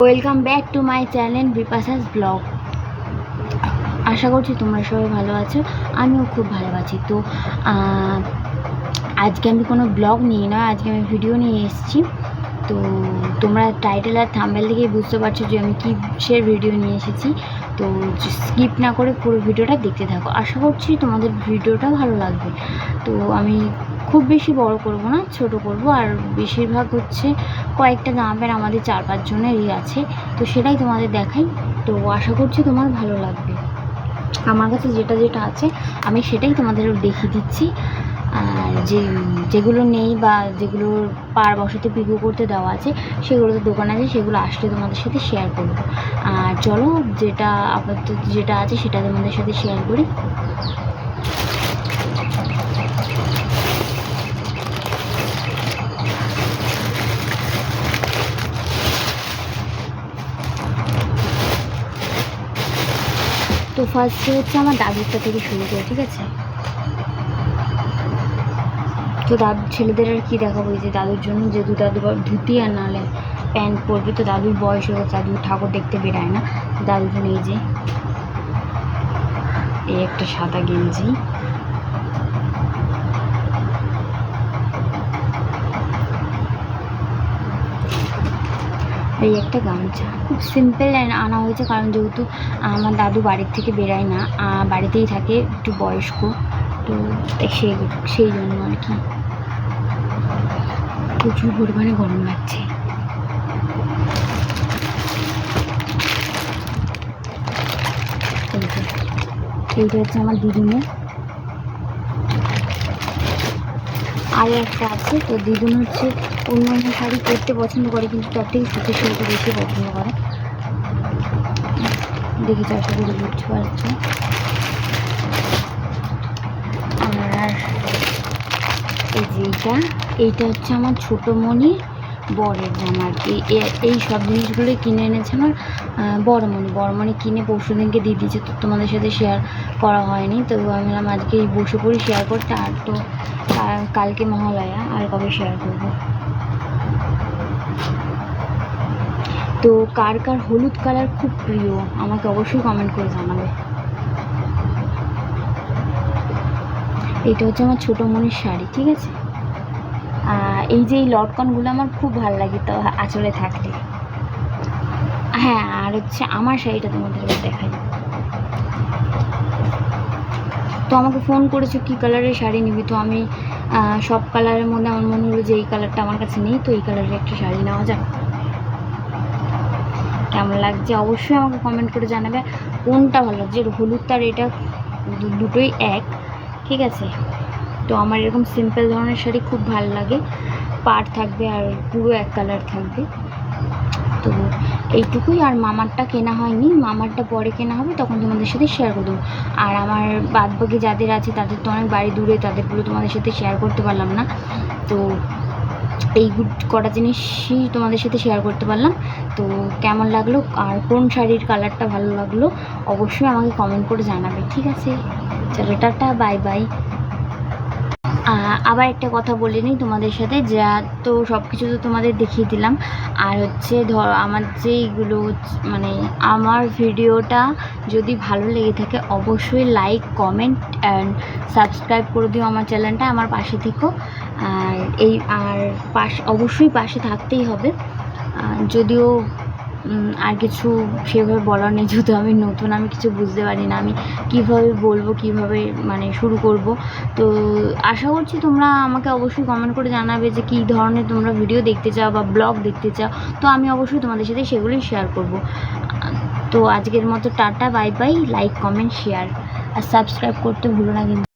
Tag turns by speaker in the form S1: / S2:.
S1: Welcome back to my channel Bipasha's blog আশা করছি তোমরা সবাই ভালো আছো, আমিও খুব ভালো আছি। তো আজকে আমি কোনো ব্লগ নিয়ে নয় আজকে আমি ভিডিও নিয়ে এসেছি। তো, তোমরা টাইটেল আর থাম্বেল থেকেই বুঝতে পারছ যে আমি কিসের ভিডিও নিয়ে এসেছি। তো স্কিপ না করে পুরো ভিডিওটা দেখতে থাকো। আশা করছি তোমাদের ভিডিওটা ভালো লাগবে। তো, আমি খুব বেশি বড় করব না, ছোট করব। আর বেশিরভাগ হচ্ছে কয়েকটা জামা প্যান্ট আমাদের চার পাঁচজনেরই আছে, তো সেটাই তোমাদের দেখাই। তো আশা করছি তোমার ভালো লাগবে। আমার কাছে যেটা যেটা আছে, আমি সেটাই তোমাদের দেখিয়ে দিচ্ছি। আর যে, যেগুলো নেই বা যেগুলো পার বসাতে পিকো করতে দেওয়া আছে, সেগুলো তো দোকান আছে, সেগুলো আসলে তোমাদের সাথে শেয়ার করব। আর চলো, যেটা আপাতত যেটা আছে, সেটা তোমাদের সাথে শেয়ার করি। তো ফার্স্টে হচ্ছে আমার দাদুরটা থেকে শুরু করে, ঠিক আছে? তো দাদু, ছেলেদের আর কি দেখাবো? যে দাদুর জন্য যেহেতু দাদু ধুতি আর নাহলে প্যান্ট পরবে, তো দাদুর বয়স হয়ে গেছে ঠাকুর দেখতে বেরায় না। জন্য এই যে, এই একটা সাদা গেঞ্জি। এই একটা গামছা। খুব সিম্পল আনা হয়েছে কারণ যেহেতু আমার দাদু বাড়ির থেকে বেরায় না বাড়িতেই থাকে, একটু বয়স্ক। তো সেই সেই জন্য আর কি। প্রচুর পরিমাণে গরম লাগছে। এইটা হচ্ছে আমার দিদিনের আর একটা আছে। তো দিদুন হচ্ছে অন্য অন্য শাড়ি পরতে পছন্দ করে, কিন্তু তার থেকে সুতির শাড়িটা বেশি পছন্দ করে। দেখি চারশো করে বুঝতে পারছ আর এই যে এইটা এইটা হচ্ছে আমার ছোটো মনির। বরের জামা আর কি। এ- এই সব জিনিসগুলোই কিনে এনেছে আমার আহ, বড়মণি। বড়মণি কিনে পরশু দিনকে দিয়ে দিয়েছে তো তোমাদের সাথে শেয়ার করা হয়নি। তো আমি ভাবলাম আজকে এই বসে পড়ি শেয়ার করতে আর তো কালকে মহালয়া আর কবে শেয়ার করব? তো কার কার হলুদ কালার খুব প্রিয় আমাকে অবশ্যই কমেন্ট করে জানাবে। এটা হচ্ছে আমার ছোটো মনির শাড়ি ঠিক আছে? এই যে এই লটকনগুলো আমার খুব ভালো লাগে তো আঁচলে থাকলে হ্যাঁ আর হচ্ছে আমার শাড়িটা তোমাদের দেখাই। তো আমাকে ফোন করেছ কী কালারের শাড়ি নিবি? তো আমি সব কালারের মধ্যে আমার মনে হলো যে এই কালারটা আমার কাছে নেই, তো এই কালারের একটা শাড়ি নেওয়া যাক। কেমন লাগছে? অবশ্যই আমাকে কমেন্ট করে জানাবে। কোনটা ভালো লাগছে? হলুদ আর এটা দুটোই এক। ঠিক আছে? তো আমার এরকম সিম্পল ধরনের শাড়ি খুব ভালো লাগে। পাড় থাকবে আর পুরো এক কালার থাকবে। তো এইটুকুই, আর মামারটা কেনা হয়নি। মামারটা পরে কেনা হবে, তখন তোমাদের সাথে শেয়ার করে দেবো। আর আমার বাদ বাকি যাদের আছে, তাদের তো অনেক বাড়ি দূরে, তাদেরগুলো তোমাদের সাথে শেয়ার করতে পারলাম না। তো এই কটা জিনিসই তোমাদের সাথে শেয়ার করতে পারলাম। তো কেমন লাগল, আর কোন শাড়ির কালারটা ভালো লাগল, অবশ্যই আমাকে কমেন্ট করে জানাবে, ঠিক আছে? চলো, টাটা বাই বাই আবার একটা কথা বলে নিই তোমাদের সাথে, যা তো সব কিছু তো তোমাদের দেখিয়ে দিলাম। আর হচ্ছে ধর, আমার যে এইগুলো মানে আমার ভিডিওটা যদি ভালো লেগে থাকে, অবশ্যই লাইক কমেন্ট অ্যান্ড সাবস্ক্রাইব করে দিও আমার চ্যানেলটা, আমার পাশে থেকো। আর এই, আর পাশ, অবশ্যই পাশে থাকতেই হবে। যদিও আর কিছু সেভাবে বলার নেই, যেহেতু আমি নতুন, আমি কিছু বুঝতে পারি না। আমি কীভাবে বলব, কীভাবে মানে শুরু করব? তো আশা করছি তোমরা আমাকে অবশ্যই কমেন্ট করে জানাবে যে কী ধরনের তোমরা ভিডিও দেখতে চাও বা ব্লগ দেখতে চাও। তো আমি অবশ্যই তোমাদের সাথে সেগুলোই শেয়ার করব। তো আজকের মতো tata bye bye like comment share আর সাবস্ক্রাইব করতে ভুলো না কিন্তু।